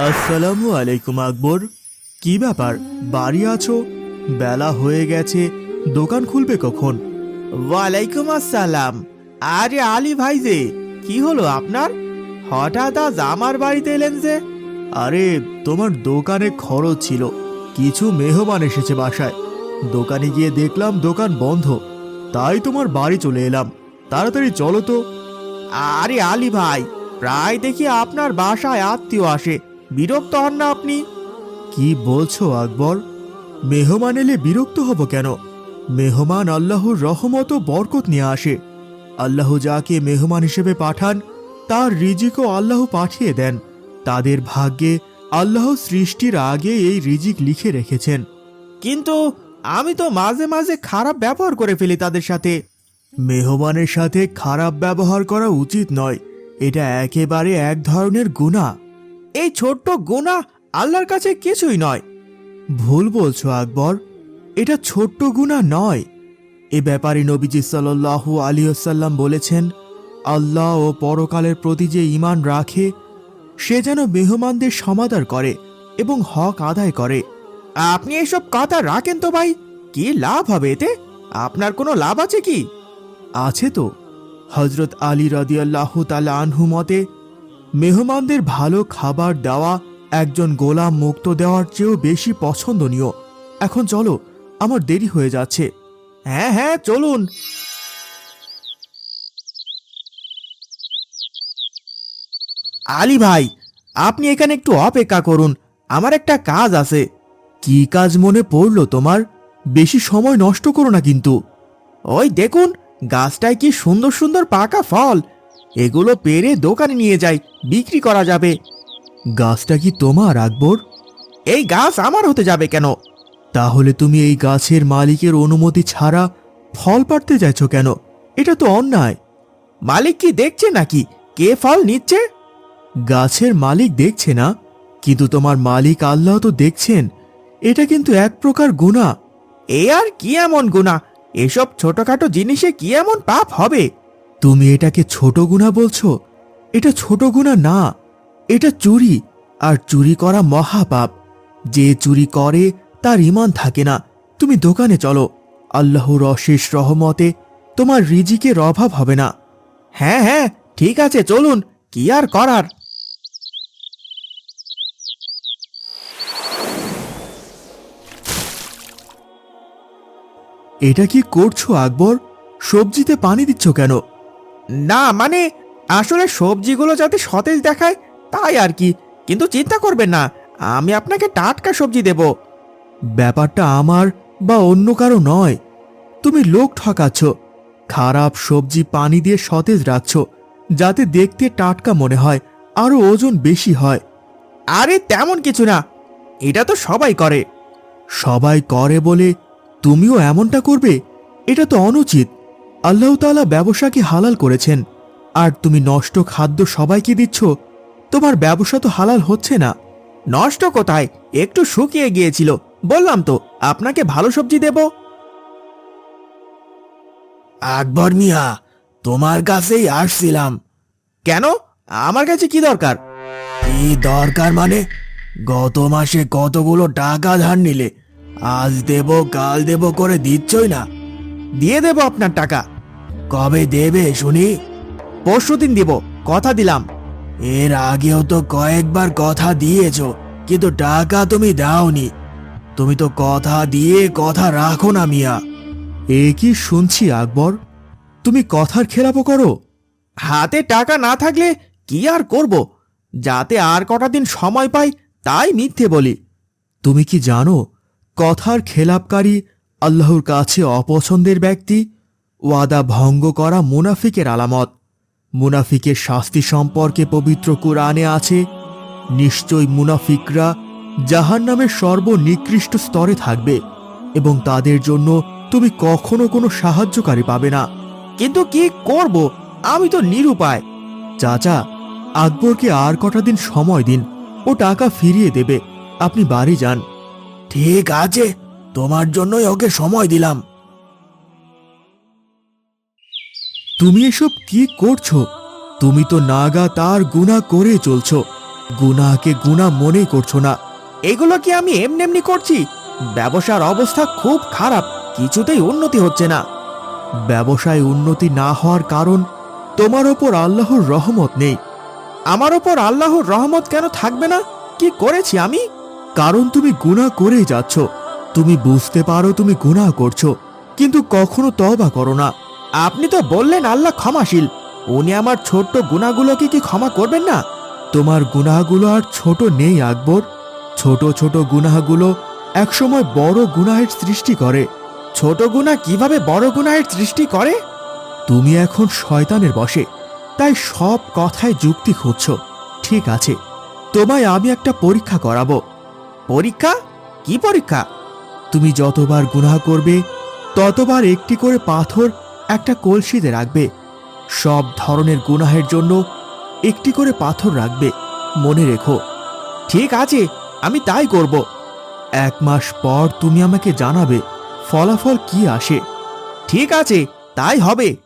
আসসালামু আলাইকুম, আকবর। কি ব্যাপার? বাড়ি আছো? বেলা হয়ে গেছে। দোকান খুলবে কখন? ওয়ালাইকুম আসসালাম। আরে আলী ভাই যে, কি হলো আপনার? হঠাৎ আজ আমার বাড়িতে এলেন যে। আরে, তোমার দোকানে খরচ ছিল। কিছু মেহমান এসেছে বাসায়। দোকানে গিয়ে দেখলাম দোকান বন্ধ। তাই তোমার বাড়ি চলে এলাম। তাড়াতাড়ি চলো তো। আরে আলী ভাই, প্রায় দেখি আপনার বাসায় আত্মীয় আসে। বিরক্ত হন না আপনি? কি বলছো আকবর? মেহমান এলে বিরক্ত হব কেন? মেহমান আল্লাহর রহমত বরকত নিয়ে আসে। আল্লাহ যাকে মেহমান হিসেবে পাঠান, তার রিজিকও আল্লাহ পাঠিয়ে দেন। তাদের ভাগ্যে আল্লাহ সৃষ্টির আগে এই রিজিক লিখে রেখেছেন। কিন্তু আমি তো মাঝে মাঝে খারাপ ব্যবহার করে ফেলি তাদের সাথে। মেহমানের সাথে খারাপ ব্যবহার করা উচিত নয়। এটা একেবারে এক ধরনের গুণা এই ছোট্ট গুণা আল্লাহর কাছে কিছুই নয়। ভুল বলছো, আকবর। এটা ছোট্ট গুণা নয়। এ ব্যাপারে নবীজি সাল্লাল্লাহু আলিয়াল্লাম বলেছেন, আল্লাহ ও পরকালের প্রতি যে ঈমান রাখে, সে যেন মেহমানদের সমাদর করে এবং হক আদায় করে। আপনি এসব কথা রাখেন তো ভাই, কি লাভ হবে এতে? আপনার কোনো লাভ আছে কি? আছে তো। হজরত আলী রাদিয়াল্লাহু তালা আনহু মতে মেহমানদের ভালো খাবার দেওয়া একজন গোলাম মুক্ত দেওয়ার চেয়েও বেশি পছন্দনীয়। এখন চলো, আমার দেরি হয়ে যাচ্ছে। হ্যাঁ হ্যাঁ চলুন। আলী ভাই, আপনি এখানে একটু অপেক্ষা করুন, আমার একটা কাজ আছে। কি কাজ মনে পড়ল তোমার? বেশি সময় নষ্ট করো না কিন্তু। ওই দেখুন, গাছটায় কি সুন্দর সুন্দর পাকা ফল। এগুলো পেরে দোকানে নিয়ে যাই, বিক্রি করা যাবে। গাছটা কি তোমার, আকবর? এই গাছ আমার হতে যাবে কেন? তাহলে তুমি এই গাছের মালিকের অনুমতি ছাড়া ফল পাড়তে যাচ্ছ কেন? এটা তো অন্যায়। মালিক কি দেখছে নাকি? কে ফল নিচ্ছে? গাছের মালিক দেখছে না, কিন্তু তোমার মালিক আল্লাহ তো দেখছেন। এটা কিন্তু এক প্রকার গুণা। এ আর কি এমন গুণা? এসব ছোটখাটো জিনিসে কি এমন পাপ হবে? তুমি এটাকে ছোট গুণা বলছো? এটা ছোট গুণা না, এটা চুরি। আর চুরি করা মহাপাপ। যে চুরি করে, তার ইমান থাকে না। তুমি দোকানে চলো। আল্লাহর অশেষ রহমতে তোমার রিজিকের অভাব হবে না। হ্যাঁ হ্যাঁ ঠিক আছে, চলুন। কি আর করার? এটা কি করছ, আকবর? সবজিতে পানি দিচ্ছ কেন? না মানে আসলে সবজিগুলো যাতে সতেজ দেখায়, তাই আর কি। কিন্তু চিন্তা করবেন না, আমি আপনাকে টাটকা সবজি দেব। ব্যাপারটা আমার বা অন্য কারও নয়। তুমি লোক ঠকাচ্ছ, খারাপ সবজি পানি দিয়ে সতেজ রাখছ, যাতে দেখতে টাটকা মনে হয়, আরও ওজন বেশি হয়। আরে তেমন কিছু না, এটা তো সবাই করে। সবাই করে বলে তুমিও এমনটা করবে, এটা তো অনুচিত। আল্লাহ তাআলা ব্যবসাকে হালাল করেছেন? আর তুমি নষ্ট খাদ্য সবাইকে দিচ্ছ? তোমার ব্যবসা তো হালাল হচ্ছে না। নষ্ট কোথায়? একটু শুকিয়ে গিয়েছিল। বললাম তো আপনাকে ভালো সবজি দেব? আকবর মিয়া তোমার কাছেই আসছিলাম। কেন? আমার কাছে কি দরকার? কি দরকার মানে? গত মাসে কতগুলো টাকা ধার নিলে? আজ দেব কাল দেব করে দিচ্ছই না। দিয়ে দেব আপনার টাকা। কবে দেবে শুনি? পরশু দিন দিব কথা দিলাম। এর আগেও তো কয়েকবার কথা দিয়েছ কিন্তু টাকা তুমি দাওনি। তুমি তো কথা দিয়ে কথা রাখো না মিয়া। এ কি শুনছি আকবর? তুমি কথার খেলাপো করো? হাতে টাকা না থাকলে কি আর করব? যাতে আর কটা দিন সময় পাই তাই মিথ্যে বলি। তুমি কি জানো কথার খেলাপকারী আল্লাহর কাছে অপছন্দের ব্যক্তি, ওয়াদা ভঙ্গ করা মুনাফিকের আলামত। মুনাফিকের শাস্তি সম্পর্কে পবিত্র কোরআনে আছে, নিশ্চয় মুনাফিকরা জাহান নামের সর্বনিকৃষ্ট স্তরে থাকবে এবং তাদের জন্য তুমি কখনো কোনো সাহায্যকারী পাবে না। কিন্তু কি করব? আমি তো নিরুপায়। চাচা, আকবরকে আর কটা দিন সময় দিন ও টাকা ফিরিয়ে দেবে। আপনি বাড়ি যান। ঠিক আছে। তোমার জন্যই ওকে সময় দিলাম। তুমি এসব কি করছ? তুমি তো নাগা তার গুণা করে চলছো। গুনাহকে গুনাহ মনেই করছ না। এগুলো কি আমি এমনি এমনি করছি? ব্যবসার অবস্থা খুব খারাপ, কিছুতেই উন্নতি হচ্ছে না। ব্যবসায় উন্নতি না হওয়ার কারণ তোমার ওপর আল্লাহর রহমত নেই। আমার ওপর আল্লাহর রহমত কেন থাকবে না? কি করেছি আমি? কারণ তুমি গুনাহ করেই যাচ্ছ। তুমি বুঝতে পারো তুমি গুনাহ করছ, কিন্তু কখনো তওবা করো না। আপনি তো বললেন আল্লাহ ক্ষমাশীল। উনি আমার ছোট্ট গুনাহগুলোকে কি ক্ষমা করবেন না? তোমার গুনাহগুলো আর ছোট নেই, আকবর। ছোট ছোট গুনাহগুলো একসময় বড় গুনাহের সৃষ্টি করে। ছোট গুনাহ কীভাবে বড় গুনাহের সৃষ্টি করে? তুমি এখন শয়তানের বসে তাই সব কথায় যুক্তি খুঁজছ। ঠিক আছে, তোমায় আমি একটা পরীক্ষা করাবো। পরীক্ষা? কি পরীক্ষা? তুমি যতবার গুনাহ করবে, ততবার একটি করে পাথর একটা কলসিতে রাখবে। সব ধরনের গুনাহের জন্য একটি করে পাথর রাখবে, মনে রেখো। ঠিক আছে, আমি তাই করব। এক মাস পর তুমি আমাকে জানাবে ফলাফল কি আসে। ঠিক আছে, তাই হবে।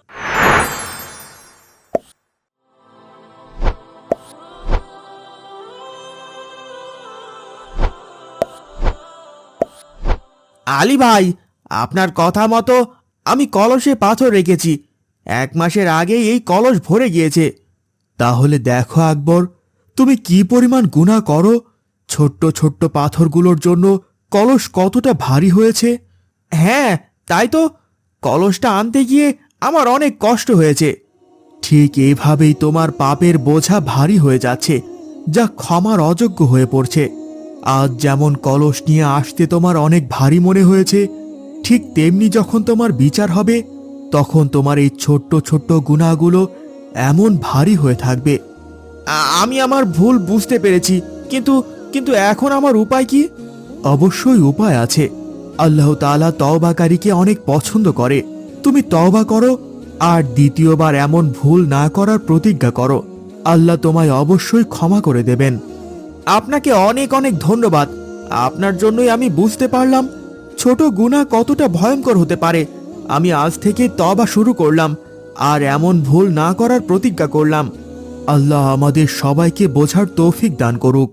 আলী ভাই, আপনার কথা মতো আমি কলসে পাথর রেখেছি। এক মাসের আগেই এই কলস ভরে গিয়েছে। তাহলে দেখো আকবর, তুমি কি পরিমাণ গুণা করো? ছোট্ট ছোট্ট পাথরগুলোর জন্য কলস কতটা ভারী হয়েছে? হ্যাঁ তাই তো। কলসটা আনতে গিয়ে আমার অনেক কষ্ট হয়েছে। ঠিক এইভাবেই তোমার পাপের বোঝা ভারী হয়ে যাচ্ছে, যা ক্ষমার অযোগ্য হয়ে পড়ছে। আজ যেমন কলস নিয়ে আসতে তোমার অনেক ভারী মনে হয়েছে, ঠিক তেমনি যখন তোমার বিচার হবে, তখন তোমার এই ছোট্ট ছোট্ট গুণাগুলো এমন ভারী হয়ে থাকবে। আমি আমার ভুল বুঝতে পেরেছি, কিন্তু কিন্তু এখন আমার উপায় কি? অবশ্যই উপায় আছে। আল্লাহ তাআলা তওবাকারীকে অনেক পছন্দ করে। তুমি তওবা করো, আর দ্বিতীয়বার এমন ভুল না করার প্রতিজ্ঞা করো। আল্লাহ তোমায় অবশ্যই ক্ষমা করে দেবেন। আপনাকে অনেক অনেক ধন্যবাদ। আপনার জন্যই আমি বুঝতে পারলাম ছোট গুণা কতটা ভয়ঙ্কর হতে পারে। আমি আজ থেকে তবা শুরু করলাম আর এমন ভুল না করার প্রতিজ্ঞা করলাম। আল্লাহ আমাদের সবাইকে বোঝার তৌফিক দান করুক।